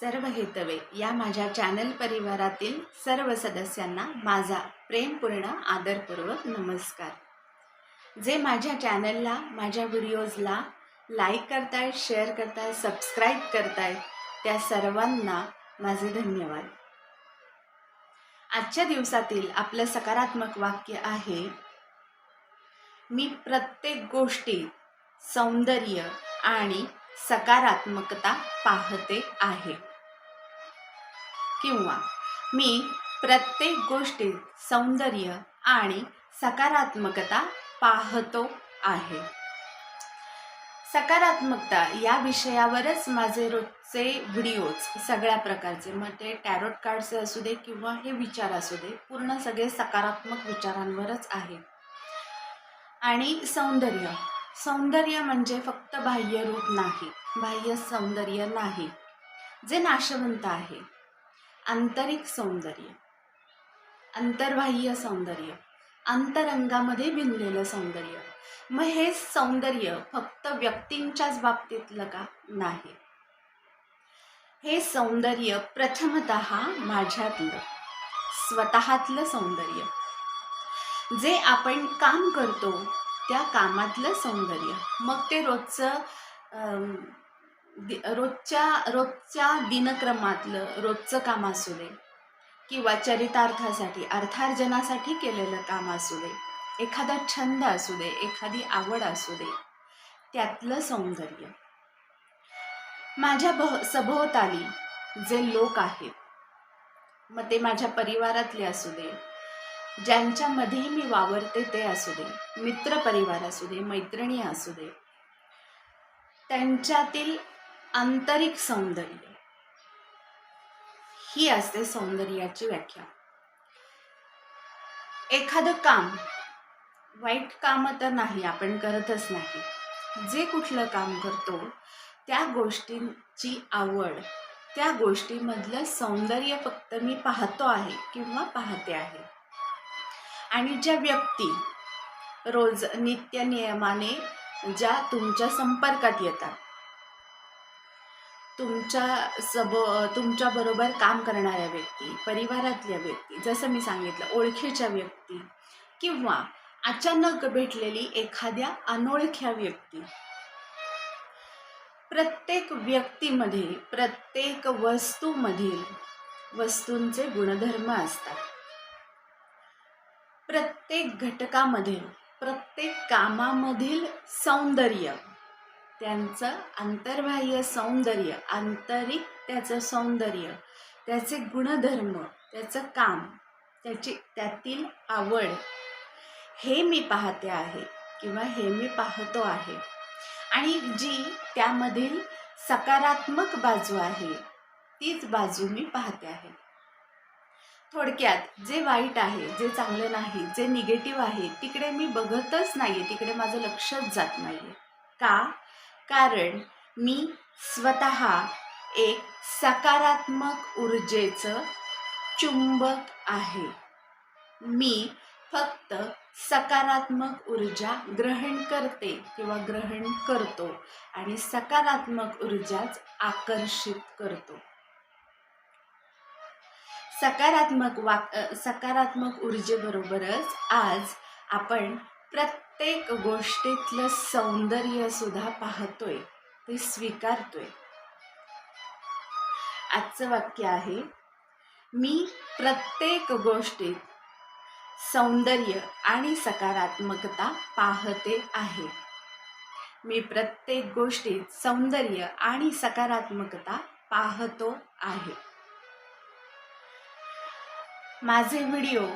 सर्व हेतवे या माझ्या चॅनल परिवारातील सर्व सदस्यांना माझा प्रेमपूर्ण आदरपूर्वक नमस्कार. जे माझ्या चॅनलला माझ्या व्हिडिओजला लाईक करतायत शेअर करतायत सबस्क्राईब करतायत त्या सर्वांना माझे धन्यवाद. आजच्या दिवसातील आपलं सकारात्मक वाक्य आहे मी प्रत्येक गोष्टीत सौंदर्य आणि सकारात्मकता पाहते आहे. किंवा मी प्रत्येक गोष्टीत सौंदर्य आणि सकारात्मकता पाहतो आहे. सकारात्मकता या विषयावरच माझे रोजचे व्हिडिओज सगळ्या प्रकारचे मग ते टॅरोट कार्डचे असू दे किंवा हे विचार असू दे पूर्ण सगळे सकारात्मक विचारांवरच आहे. आणि सौंदर्य. सौंदर्य म्हणजे फक्त बाह्य रूप नाही बाह्य सौंदर्य नाही जे नाशवंत आहे. आंतरिक सौंदर्य. अंतर्बाह्य सौंदर्य. अंतरंगामध्ये विणलेलं सौंदर्य. मग हे सौंदर्य फक्त व्यक्तींच्याच बाबतीतलं का नाही? हे सौंदर्य प्रथमत माझ्यातलं स्वतःतलं सौंदर्य. जे आपण काम करतो त्या कामातलं सौंदर्य. मग ते रोजचं दि- रोजच्या रोजच्या दिनक्रमातलं रोजचं काम असू दे किंवा चरितार्थासाठी अर्थार्जनासाठी केलेलं काम असू दे एखादा छंद असू दे एखादी आवड असू दे त्यातलं सौंदर्य. माझ्या भव सभोवताली जे लोक आहेत मग ते माझ्या परिवारातले असू दे ज्यांच्यामध्ये मी वावरते ते असू दे मित्रपरिवार असू दे मैत्रिणी असू दे त्यांच्यातील आंतरिक सौंदर्य. ही असते सौंदर्याची व्याख्या. एखादं काम वाईट काम तर नाही आपण करतच नाही. जे कुठलं काम करतो त्या गोष्टींची आवड त्या गोष्टीमधलं सौंदर्य फक्त मी पाहतो आहे किंवा पाहते आहे. आणि ज्या व्यक्ती रोज नित्य नियमाने ज्या तुमच्या संपर्कात येतात तुमच्या सब तुमच्याबरोबर काम करणाऱ्या व्यक्ती परिवारातल्या व्यक्ती जसं मी सांगितलं ओळखीच्या व्यक्ती किंवा अचानक भेटलेली एखाद्या अनोळख्या व्यक्ती. प्रत्येक व्यक्तीमध्ये प्रत्येक वस्तूमधील वस्तूंचे गुणधर्म असतात. प्रत्येक घटकामधील प्रत्येक कामामधील सौंदर्य त्यांचं आंतरबाह्य सौंदर्य आंतरिक त्याचं सौंदर्य त्याचे गुणधर्म त्याचं काम त्याची त्यातील आवड. हे मी पाहते आहे किंवा हे मी पाहतो आहे. आणि जी त्यामधील सकारात्मक बाजू आहे तीच बाजू मी पाहते आहे. थोडक्यात जे वाईट आहे जे चांगलं नाही जे निगेटिव्ह आहे तिकडे मी बघतच नाही आहे तिकडे माझं लक्षच जात नाही आहे का? कारण मी स्वतः एक सकारात्मक ऊर्जेचं चुंबक आहे. मी फक्त सकारात्मक ऊर्जा ग्रहण करते किंवा ग्रहण करतो आणि सकारात्मक ऊर्जाच आकर्षित करतो. सकारात्मक वाक सकारात्मक ऊर्जेबरोबरच आज आपण प्रत्येक प्रत्येक गोष्टीतलं सौंदर्य सुद्धा पाहतोय ते स्वीकारतोय. आजचं वाक्य आहे मी प्रत्येक गोष्टीत सौंदर्य आणि सकारात्मकता पाहते आहे. मी प्रत्येक गोष्टीत सौंदर्य आणि सकारात्मकता पाहतो आहे. माझे व्हिडिओ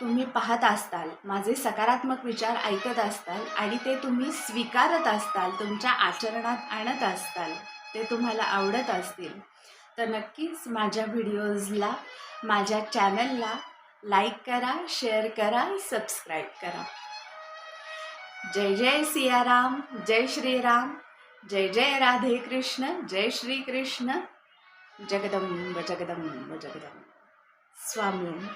तुम्ही पाहत असताल माझे सकारात्मक विचार ऐकत असताल आणि ते तुम्ही स्वीकारत असताल तुमच्या आचरणात आणत असताल ते तुम्हाला आवडत असतील. तर नक्कीच माझ्या व्हिडिओजला माझ्या चॅनलला लाईक करा शेअर करा सबस्क्राईब करा. जय जय सियाराम जय श्रीराम जय जय राधे कृष्ण जय श्री कृष्ण जगदंब जगदंब जगदंब. स्वामी.